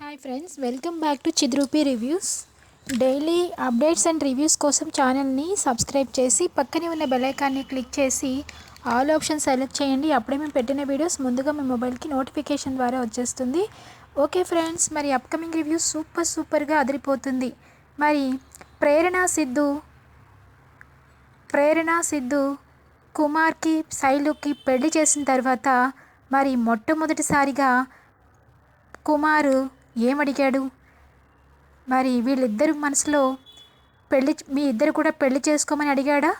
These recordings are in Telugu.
Hi friends welcome back to Chidrupi reviews daily updates and reviews కోసం ఛానల్ని సబ్స్క్రైబ్ చేసి పక్కనే ఉన్న బెలైకాన్ని క్లిక్ చేసి ఆల్ ఆప్షన్ సెలెక్ట్ చేయండి. అప్పుడే మేము పెట్టిన వీడియోస్ ముందుగా మీ మొబైల్కి నోటిఫికేషన్ ద్వారా వచ్చేస్తుంది. ఓకే ఫ్రెండ్స్ మరి అప్కమింగ్ రివ్యూస్ సూపర్ సూపర్గా అదిరిపోతుంది. మరి ప్రేరణ సిద్ధు ప్రేరణ సిద్ధు కుమార్కి శైలుకి పెళ్ళి చేసిన తర్వాత మరి మొట్టమొదటిసారిగా కుమారు ఏమడిగాడు? మరి వీళ్ళిద్దరి మనసులో పెళ్ళి మీ ఇద్దరు కూడా పెళ్ళి చేసుకోమని అడిగాడా?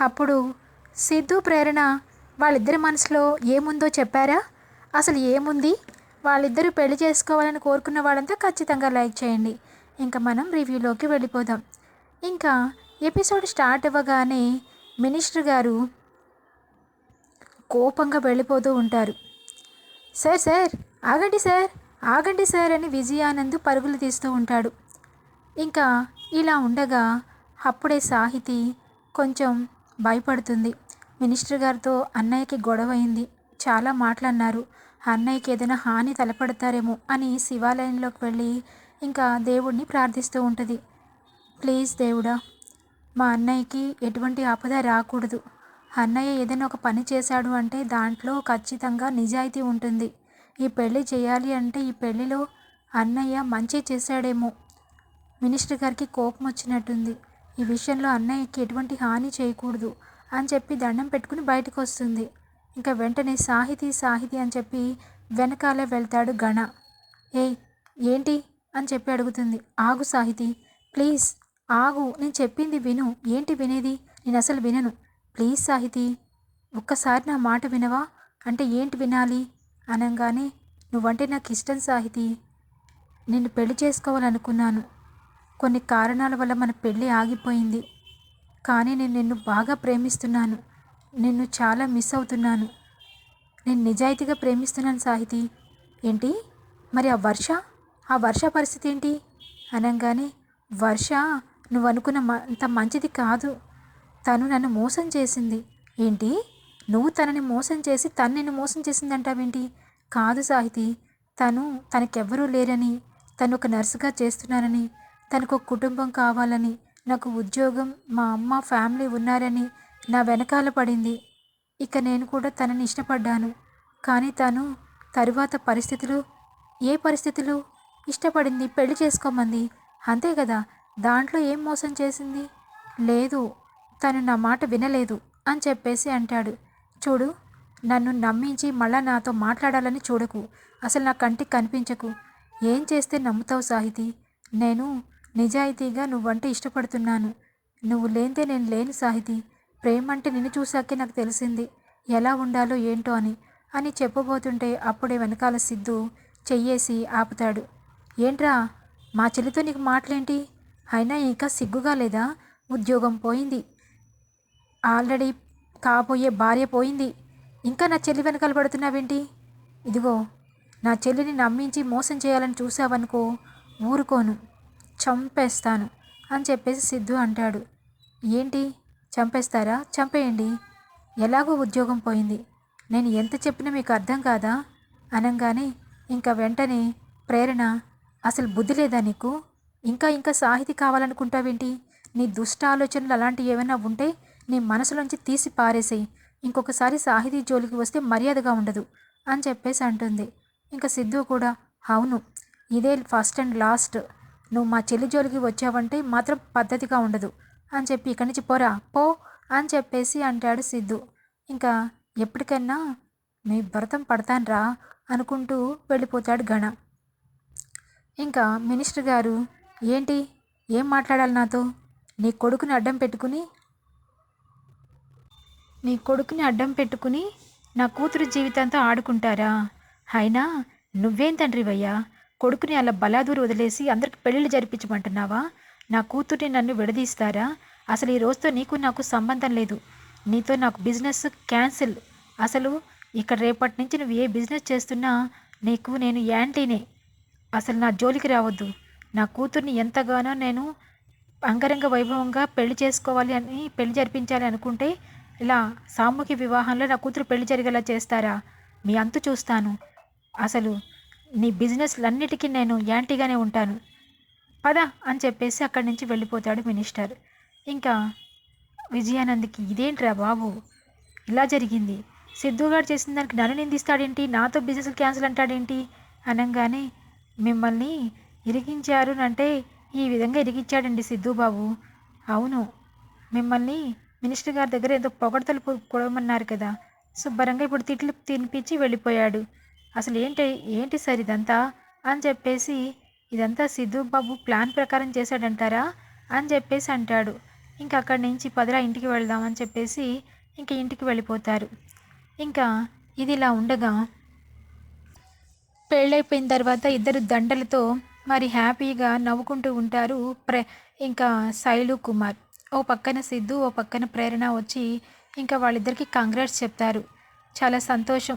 అప్పుడు సిద్ధు ప్రేరణ వాళ్ళిద్దరి మనసులో ఏముందో చెప్పారా? అసలు ఏముంది? వాళ్ళిద్దరూ పెళ్ళి చేసుకోవాలని కోరుకున్న వాళ్ళంతా ఖచ్చితంగా లైక్ చేయండి. ఇంకా మనం రివ్యూలోకి వెళ్ళిపోదాం. ఇంకా ఎపిసోడ్ స్టార్ట్ అవ్వగానే మినిస్టర్ గారు కోపంగా వెళ్ళిపోతూ ఉంటారు. సార్ సార్ ఆగండి సార్. ఆగండి సార్ అని విజయానంద్ పరుగులు తీస్తూ ఉంటాడు. ఇంకా ఇలా ఉండగా అప్పుడే సాహితి కొంచెం భయపడుతుంది. మినిస్టర్ గారితో అన్నయ్యకి గొడవ అయింది చాలా మాటలన్నారు అన్నయ్యకి ఏదైనా హాని తలపడతారేమో అని శివాలయంలోకి వెళ్ళి ఇంకా దేవుడిని ప్రార్థిస్తూ ఉంటుంది. ప్లీజ్ దేవుడా మా అన్నయ్యకి ఎటువంటి ఆపద రాకూడదు. అన్నయ్య ఏదైనా ఒక పని చేశాడు అంటే దాంట్లో ఖచ్చితంగా నిజాయితీ ఉంటుంది. ఈ పెళ్ళి చేయాలి అంటే ఈ పెళ్ళిలో అన్నయ్య మంచి చేశాడేమో. మినిస్టర్ గారికి కోపం వచ్చినట్టుంది. ఈ విషయంలో అన్నయ్యకి ఎటువంటి హాని చేయకూడదు అని చెప్పి దండం పెట్టుకుని బయటకు వస్తుంది. ఇంకా వెంటనే సాహితీ సాహితీ అని చెప్పి వెనకాలే వెళ్తాడు గణ ఏ ఏంటి? అని చెప్పి అడుగుతుంది. ఆగు సాహితీ ప్లీజ్ ఆగు. నేను చెప్పింది విను. ఏంటి వినేది? నేను అసలు వినను. ప్లీజ్ సాహితీ ఒక్కసారి నా మాట వినవా? అంటే ఏంటి వినాలి? అనగానే నువ్వంటే నాకు ఇష్టం సాహితీ. నిన్ను పెళ్ళి చేసుకోవాలనుకున్నాను. కొన్ని కారణాల వల్ల మన పెళ్ళి ఆగిపోయింది. కానీ నేను నిన్ను బాగా ప్రేమిస్తున్నాను. నిన్ను చాలా మిస్ అవుతున్నాను. నేను నిజాయితీగా ప్రేమిస్తున్నాను సాహితి. ఏంటి? మరి ఆ వర్ష? ఆ వర్ష పరిస్థితి ఏంటి? అనగానే వర్ష నువ్వు అనుకున్న అంత మంచిది కాదు. తను నన్ను మోసం చేసింది. ఏంటి? నువ్వు తనని మోసం చేసి తను నిన్ను మోసం చేసిందంటావేంటి? కాదు సాహితీ తను తనకెవ్వరూ లేరని తను ఒక నర్సుగా చేస్తున్నానని తనకు ఒక కుటుంబం కావాలని నాకు ఉద్యోగం మా అమ్మ ఫ్యామిలీ ఉన్నారని నా వెనకాల పడింది. ఇక నేను కూడా తనని ఇష్టపడ్డాను. కానీ తను తరువాత పరిస్థితులు ఏ పరిస్థితులు? ఇష్టపడింది పెళ్ళి చేసుకోమంది. అంతే కదా దాంట్లో ఏం మోసం చేసింది? లేదు తను నా మాట వినలేదు అని చెప్పేసి అంటాడు. చూడు నన్ను నమ్మించి మళ్ళా నాతో మాట్లాడాలని చూడకు. అసలు నా కంటికి కనిపించకు. ఏం చేస్తే నమ్ముతావు సాహితీ? నేను నిజాయితీగా నువ్వంటే ఇష్టపడుతున్నాను. నువ్వు లేనిదే నేను లేని సాహితీ. ప్రేమ అంటే నిన్ను చూశాకే నాకు తెలిసింది. ఎలా ఉండాలో ఏంటో అని అని చెప్పబోతుంటే అప్పుడే వెనకాల సిద్ధు చెయ్యేసి ఆపుతాడు. ఏంట్రా మా చెల్లితో నీకు మాటలేంటి? అయినా ఇంకా సిగ్గుగా లేదా? ఉద్యోగం పోయింది. ఆల్రెడీ కాబోయే భార్య పోయింది. ఇంకా నా చెల్లి వెనకాల పడుతున్నావేంటి? ఇదిగో నా చెల్లిని నమ్మించి మోసం చేయాలని చూసావనుకో ఊరుకోను చంపేస్తాను అని చెప్పేసి సిద్ధు అంటాడు. ఏంటి? చంపేస్తారా? చంపేయండి. ఎలాగో ఉద్యోగం పోయింది. నేను ఎంత చెప్పినా మీకు అర్థం కాదా? అనగానే ఇంకా వెంటనే ప్రేరణ అసలు బుద్ధి లేదా నీకు? ఇంకా ఇంకా సాహితీ కావాలనుకుంటావేంటి? నీ దుష్ట ఆలోచనలు అలాంటివి ఏమైనా ఉంటే నీ మనసులోంచి తీసి పారేసేయి. ఇంకొకసారి సాహితీ జోలికి వస్తే మర్యాదగా ఉండదు అని చెప్పేసి అంటుంది. ఇంకా సిద్ధు కూడా అవును ఇదే ఫస్ట్ అండ్ లాస్ట్. నువ్వు మా చెల్లి జోలికి వచ్చావంటే మాత్రం పద్ధతిగా ఉండదు అని చెప్పి ఇక్కడి నుంచి పోరా పో అని చెప్పేసి అంటాడు సిద్ధు. ఇంకా ఎప్పటికైనా మీ భరతం పడతాన్రా అనుకుంటూ వెళ్ళిపోతాడు గణ ఇంకా మినిస్టర్ గారు ఏంటి? ఏం మాట్లాడాలి నాతో? నీ కొడుకుని అడ్డం పెట్టుకుని నీ కొడుకుని అడ్డం పెట్టుకుని నా కూతురు జీవితంతో ఆడుకుంటారా? అయినా నువ్వేం తండ్రివయ్యా? కొడుకుని అలా బలాదూరు వదిలేసి అందరికి పెళ్ళిళ్ళు జరిపించమంటున్నావా? నా కూతుర్ని నన్ను విడదీస్తారా? అసలు ఈ రోజుతో నీకు నాకు సంబంధం లేదు. నీతో నాకు బిజినెస్ క్యాన్సిల్. అసలు ఇక్కడ రేపటి నుంచి నువ్వు ఏ బిజినెస్ చేస్తున్నా నీకు నేను యాంటీనే. అసలు నా జోలికి రావద్దు. నా కూతుర్ని ఎంతగానో నేను అంగరంగ వైభవంగా పెళ్ళి చేసుకోవాలి అని పెళ్ళి జరిపించాలి అనుకుంటే ఇలా సామూహిక వివాహంలో నా కూతురు పెళ్ళి జరిగేలా చేస్తారా? మీ అంతు చూస్తాను. అసలు నీ బిజినెస్లన్నిటికీ నేను యాంటీగానే ఉంటాను. పద అని చెప్పేసి అక్కడి నుంచి వెళ్ళిపోతాడు మినిస్టర్. ఇంకా విజయానంద్కి ఇదేంట్రా బాబు? ఇలా జరిగింది. సిద్ధుగారు చేసిన దానికి నన్ను నిందిస్తాడేంటి? నాతో బిజినెస్ క్యాన్సిల్ అంటాడేంటి? అనగానే మిమ్మల్ని ఇరిగించారు అంటే ఈ విధంగా ఇరిగించాడండి సిద్ధు బాబు. అవును. మిమ్మల్ని మినిస్టర్ గారి దగ్గర ఏదో పొగడతలు కొడమన్నారు కదా. శుభ్రంగా ఇప్పుడు తిట్లు తినిపించి వెళ్ళిపోయాడు. అసలు ఏంటి ఏంటి సార్ ఇదంతా? అని చెప్పేసి ఇదంతా సిద్ధు బాబు ప్లాన్ ప్రకారం చేశాడంటారా? అని చెప్పేసి అంటాడు. ఇంకా అక్కడి నుంచి పదరా ఇంటికి వెళ్దాం అని చెప్పేసి ఇంకా ఇంటికి వెళ్ళిపోతారు. ఇంకా ఇది ఇలా ఉండగా పెళ్ళైపోయిన తర్వాత ఇద్దరు దండలతో మరి హ్యాపీగా నవ్వుకుంటూ ఉంటారు ప్ర ఇంకా శైలు కుమార్. ఓ పక్కన సిద్ధు ఓ పక్కన ప్రేరణ వచ్చి ఇంకా వాళ్ళిద్దరికీ కంగ్రాట్స్ చెప్తారు. చాలా సంతోషం.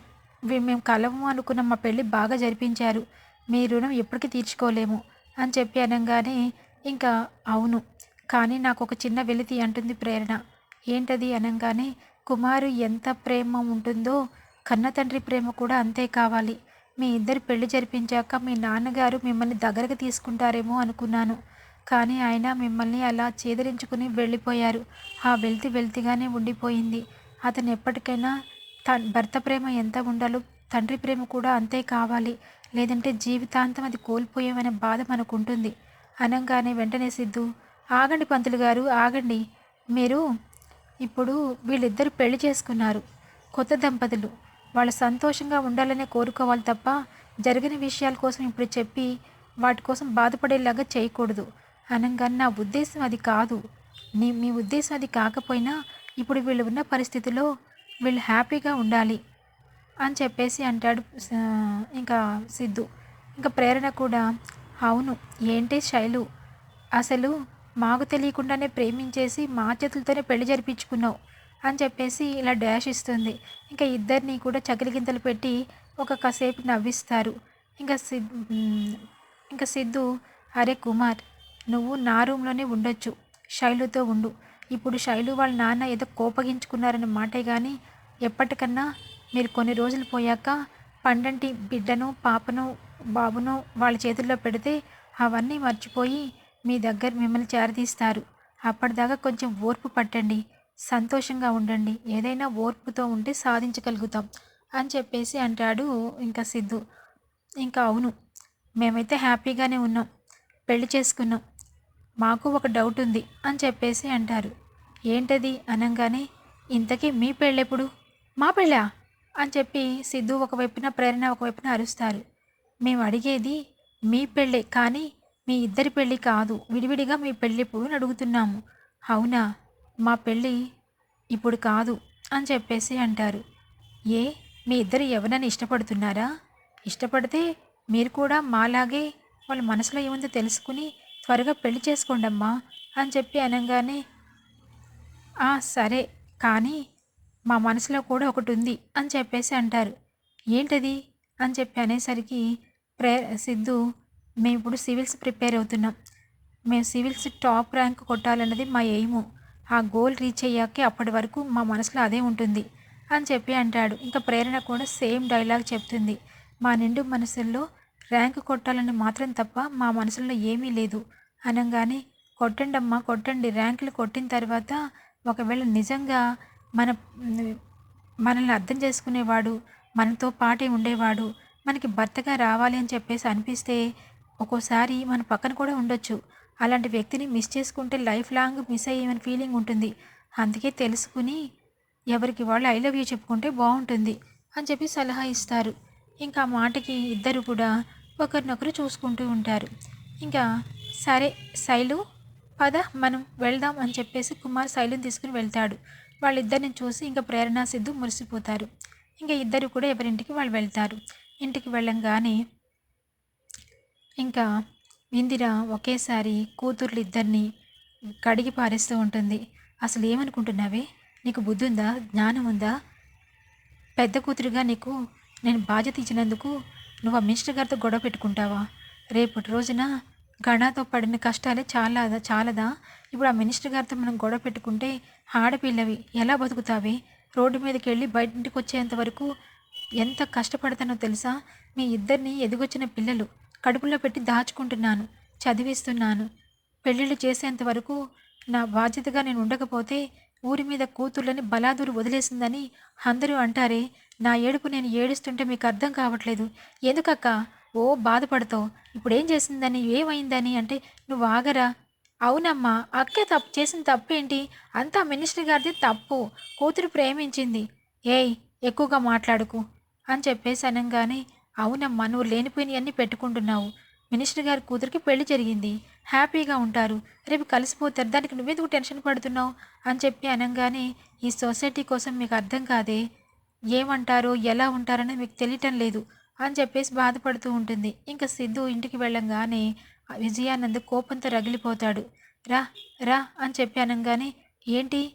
మేము కలము అనుకున్న మా పెళ్ళి బాగా జరిపించారు. మీ రుణం ఎప్పటికీ తీర్చుకోలేము అని చెప్పి అనగానే ఇంకా అవును కానీ నాకు ఒక చిన్న వెలితి అంటుంది ప్రేరణ. ఏంటది అనగానే కుమారు ఎంత ప్రేమ ఉంటుందో కన్న తండ్రి ప్రేమ కూడా అంతే కావాలి. మీ ఇద్దరు పెళ్ళి జరిపించాక మీ నాన్నగారు మిమ్మల్ని దగ్గరకు తీసుకుంటారేమో అనుకున్నాను. కానీ ఆయన మిమ్మల్ని అలా చేదరించుకుని వెళ్ళిపోయారు. ఆ వెళ్తి వెళ్తిగానే ఉండిపోయింది. అతను ఎప్పటికైనా త భర్త ప్రేమ ఎంత ఉండాలో తండ్రి ప్రేమ కూడా అంతే కావాలి. లేదంటే జీవితాంతం అది కోల్పోయామనే బాధ మనకుంటుంది. అనగానే వెంటనే సిద్ధు ఆగండి పంతులు గారు ఆగండి. మీరు ఇప్పుడు వీళ్ళిద్దరు పెళ్ళి చేసుకున్నారు. కొత్త దంపతులు. వాళ్ళు సంతోషంగా ఉండాలనే కోరుకోవాలి తప్ప జరిగిన విషయాల కోసం ఇప్పుడు చెప్పి వాటి కోసం బాధపడేలాగా చేయకూడదు. అనగానే నా ఉద్దేశం అది కాదు. నీ మీ ఉద్దేశం అది కాకపోయినా ఇప్పుడు వీళ్ళు ఉన్న పరిస్థితిలో వీళ్ళు హ్యాపీగా ఉండాలి అని చెప్పేసి అంటాడు ఇంకా సిద్ధు. ఇంకా ప్రేరణ కూడా. అవును ఏంటి శైలు? అసలు మాకు తెలియకుండానే ప్రేమించేసి మా చేతులతోనే పెళ్ళి జరిపించుకున్నావు అని చెప్పేసి ఇలా డాష్ ఇస్తుంది. ఇంకా ఇద్దరిని కూడా చకిలిగింతలు పెట్టి ఒక కాసేపు నవ్విస్తారు. ఇంకా సిద్ ఇంకా సిద్ధు అరే కుమార్ నువ్వు నా రూమ్లోనే ఉండొచ్చు. శైలుతో ఉండు. ఇప్పుడు శైలు వాళ్ళ నాన్న ఏదో కోపగించుకున్నారన్న మాటే కానీ ఎప్పటికన్నా మీరు కొన్ని రోజులు పోయాక పండంటి బిడ్డను పాపను బాబును వాళ్ళ చేతుల్లో పెడితే అవన్నీ మర్చిపోయి మీ దగ్గర మిమ్మల్ని చేరదీస్తారు. అప్పటిదాకా కొంచెం ఓర్పు పట్టండి. సంతోషంగా ఉండండి. ఏదైనా ఓర్పుతో ఉంటే సాధించగలుగుతాం అని చెప్పేసి అంటాడు ఇంకా సిద్ధు. ఇంకా అవును. మేమైతే హ్యాపీగానే ఉన్నాం. పెళ్ళి చేసుకున్నాం. మాకు ఒక డౌట్ ఉంది అని చెప్పేసి అంటారు. ఏంటది? అనగానే ఇంతకీ మీ పెళ్ళెప్పుడు? మా పెళ్ళా? అని చెప్పి సిద్ధు ఒకవైపున ప్రేరణ ఒకవైపున అరుస్తారు. మేము అడిగేది మీ పెళ్ళే కానీ మీ ఇద్దరి పెళ్ళి కాదు. విడివిడిగా మీ పెళ్ళెప్పుడు అడుగుతున్నాము. అవునా? మా పెళ్ళి ఇప్పుడు కాదు అని చెప్పేసి అంటారు. ఏ? మీ ఇద్దరు ఎవరైనా ఇష్టపడుతున్నారా? ఇష్టపడితే మీరు కూడా మాలాగే వాళ్ళ మనసులో ఏముందో తెలుసుకుని త్వరగా పెళ్ళి చేసుకోండమ్మా అని చెప్పి అనగానే "ఆ, సరే కానీ మా మనసులో కూడా ఒకటి ఉంది అని చెప్పేసి అంటారు. ఏంటది? అని చెప్పి అనేసరికి ప్రే సిద్ధు మేము ఇప్పుడు సివిల్స్ ప్రిపేర్ అవుతున్నాం. మేము సివిల్స్ టాప్ ర్యాంక్ కొట్టాలన్నది మా ఎయిము. ఆ గోల్ రీచ్ అయ్యాకే అప్పటి వరకు మా మనసులో అదే ఉంటుంది అని చెప్పి అంటాడు. ఇంకా ప్రేరణ కూడా సేమ్ డైలాగ్ చెప్తుంది. మా నిండు మనసుల్లో ర్యాంక్ కొట్టాలని మాత్రం తప్ప మా మనసులో ఏమీ లేదు. అనగానే కొట్టండి అమ్మా కొట్టండి. ర్యాంకులు కొట్టిన తర్వాత ఒకవేళ నిజంగా మన మనల్ని అర్థం చేసుకునేవాడు మనతో పాటే ఉండేవాడు మనకి భర్తగా రావాలి అని చెప్పేసి అనిపిస్తే ఒక్కోసారి మన పక్కన కూడా ఉండొచ్చు. అలాంటి వ్యక్తిని మిస్ చేసుకుంటే లైఫ్ లాంగ్ మిస్ అయ్యేమని ఫీలింగ్ ఉంటుంది. అందుకే తెలుసుకుని ఎవరికి వాళ్ళు ఐ లవ్ యూ చెప్పుకుంటే బాగుంటుంది అని చెప్పి సలహా ఇస్తారు. ఇంకా మాటకి ఇద్దరు కూడా ఒకరినొకరు చూసుకుంటూ ఉంటారు. ఇంకా సరే శైలు పద మనం వెళ్దాం అని చెప్పేసి కుమార్ శైలుని తీసుకుని వెళ్తాడు. వాళ్ళిద్దరిని చూసి ఇంకా ప్రేరణ సిద్ధు మురిసిపోతారు. ఇంకా ఇద్దరు కూడా ఎవరింటికి వాళ్ళు వెళ్తారు. ఇంటికి వెళ్ళంగానే ఇంకా ఇందిర ఒకేసారి కూతుర్లు ఇద్దరిని కడిగి పారేస్తూ ఉంటుంది. అసలు ఏమనుకుంటున్నావే? నీకు బుద్ధి ఉందా జ్ఞానం ఉందా పెద్ద కూతురుగా నీకు నేను బాధ్యత ఇచ్చినందుకు నువ్వు ఆ మినిస్టర్ గారితో గొడవ పెట్టుకుంటావా? రేపటి రోజున గణాతో పడిన కష్టాలే చాలా చాలదా? ఇప్పుడు ఆ మినిస్టర్ గారితో మనం గొడవ పెట్టుకుంటే ఆడపిల్లవి ఎలా బతుకుతావే? రోడ్డు మీదకి వెళ్ళి బయటికి వచ్చేంత వరకు ఎంత కష్టపడతానో తెలుసా? మీ ఇద్దరిని ఎదుగొచ్చిన పిల్లలు కడుపులో పెట్టి దాచుకుంటున్నాను చదివిస్తున్నాను. పెళ్ళిళ్ళు చేసేంత వరకు నా బాధ్యతగా నేను ఉండకపోతే ఊరి మీద కూతుళ్ళని బలాదూరు వదిలేసిందని అందరూ అంటారే. నా ఏడుపు నేను ఏడుస్తుంటే మీకు అర్థం కావట్లేదు. ఎందుకక్క? ఓ బాధపడతావు. ఇప్పుడు ఏం చేసిందని ఏమైందని అంటే నువ్వు ఆగరా? అవునమ్మా అక్కే తప్పు చేసిన తప్పేంటి? అంతా మినిస్టర్ గారిది తప్పు. కూతురు ప్రేమించింది. ఏయ్ ఎక్కువగా మాట్లాడుకు అని చెప్పేసి అనగానే అవునమ్మా నువ్వు లేనిపోయినవన్నీ పెట్టుకుంటున్నావు. మినిస్టర్ గారి కూతురికి పెళ్ళి జరిగింది. హ్యాపీగా ఉంటారు. రేపు కలిసిపోతారు. దానికి నువ్వెందుకు టెన్షన్ పడుతున్నావు? అని చెప్పి అనగానే ఈ సొసైటీ కోసం మీకు అర్థం కాదే? ఏమంటారో ఎలా ఉంటారని మీకు తెలియటం లేదు అని చెప్పేసి బాధపడుతూ ఉంటుంది. ఇంకా సిద్ధు ఇంటికి వెళ్ళంగానే విజయానంద్ కోపంతో రగిలిపోతాడు. రా రా అని చెప్పి అనగానే ఏంటి?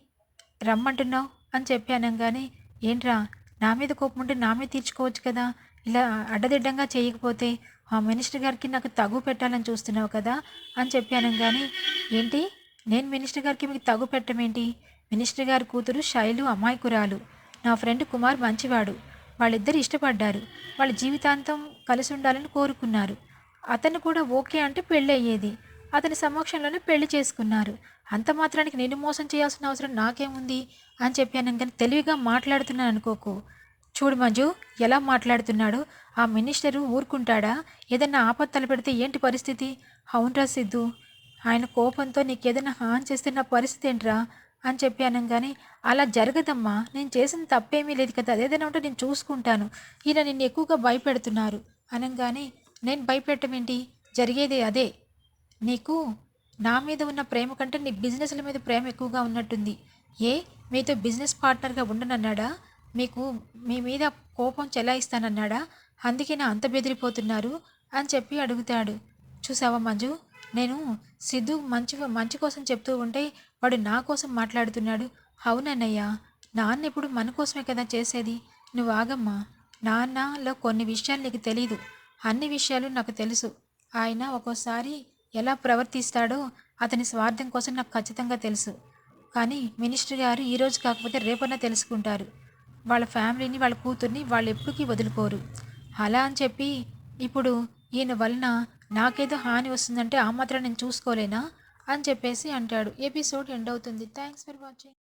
రమ్మంటున్నావు? అని చెప్పి అనగానే ఏంట్రా? నా మీద కోపం ఉంటే నా మీద తీర్చుకోవచ్చు కదా? ఇలా అడ్డదిడ్డంగా చేయకపోతే ఆ మినిస్టర్ గారికి నాకు తగు పెట్టాలని చూస్తున్నావు కదా? అని చెప్పి అనగానే ఏంటి? నేను మినిస్టర్ గారికి మీకు తగు పెట్టమేంటి? మినిస్టర్ గారి కూతురు శైలు అమాయకురాలు. నా ఫ్రెండ్ కుమార్ మంచివాడు. వాళ్ళిద్దరు ఇష్టపడ్డారు. వాళ్ళ జీవితాంతం కలిసి ఉండాలని కోరుకున్నారు. అతను కూడా ఓకే అంటే పెళ్ళి అయ్యేది అతని సమక్షంలోనే పెళ్ళి చేసుకున్నారు. అంత మాత్రానికి నేను మోసం చేయాల్సిన అవసరం నాకేముంది? అని చెప్పాను కానీ తెలివిగా మాట్లాడుతున్నాను అనుకోకు. చూడు మంజు ఎలా మాట్లాడుతున్నాడు ఆ మినిస్టరు ఊరుకుంటాడా? ఏదన్నా ఆపత్తలు తలపెడితే ఏంటి పరిస్థితి? అవునరా సిద్ధు. ఆయన కోపంతో నీకు ఏదైనా హాని చేస్తే నా పరిస్థితి ఏంట్రా? అని చెప్పి అనగానే అలా జరగదమ్మా నేను చేసిన తప్పేమీ లేదు కదా అదేదైనా ఉంటే నేను చూసుకుంటాను. ఈయన నిన్ను ఎక్కువగా భయపెడుతున్నారు. అనగానే నేను భయపెట్టమేంటి జరిగేది అదే. నీకు నా మీద ఉన్న ప్రేమ కంటే నీ బిజినెస్ల మీద ప్రేమ ఎక్కువగా ఉన్నట్టుంది. ఏ? మీతో బిజినెస్ పార్ట్నర్గా ఉండనన్నాడా? మీకు మీ మీద కోపం చెలాయిస్తానన్నాడా? అందుకే నా అంత బెదిరిపోతున్నారు అని చెప్పి అడుగుతాడు. చూసావా మంజు? నేను సిద్ధు మంచి మంచి కోసం చెప్తూ ఉంటే వాడు నా కోసం మాట్లాడుతున్నాడు. అవునన్నయ్య నాన్న ఇప్పుడు మన కోసమే కదా చేసేది. నువ్వు ఆగమ్మా. నాన్నలో కొన్ని విషయాలు నీకు తెలీదు. అన్ని విషయాలు నాకు తెలుసు. ఆయన ఒక్కోసారి ఎలా ప్రవర్తిస్తాడో అతని స్వార్థం కోసం నాకు ఖచ్చితంగా తెలుసు. కానీ మినిస్టర్ గారు ఈరోజు కాకపోతే రేపన్నా తెలుసుకుంటారు. వాళ్ళ ఫ్యామిలీని వాళ్ళ కూతుర్ని వాళ్ళు ఎప్పటికీ వదులుకోరు. అలా అని చెప్పి ఇప్పుడు ఈయన వలన నాకేదో హాని వస్తుందంటే ఆ మాత్రం నేను చూసుకోలేనా? అని చెప్పేసి అంటాడు. ఎపిసోడ్ ఎండ్ అవుతుంది. Thanks for watching.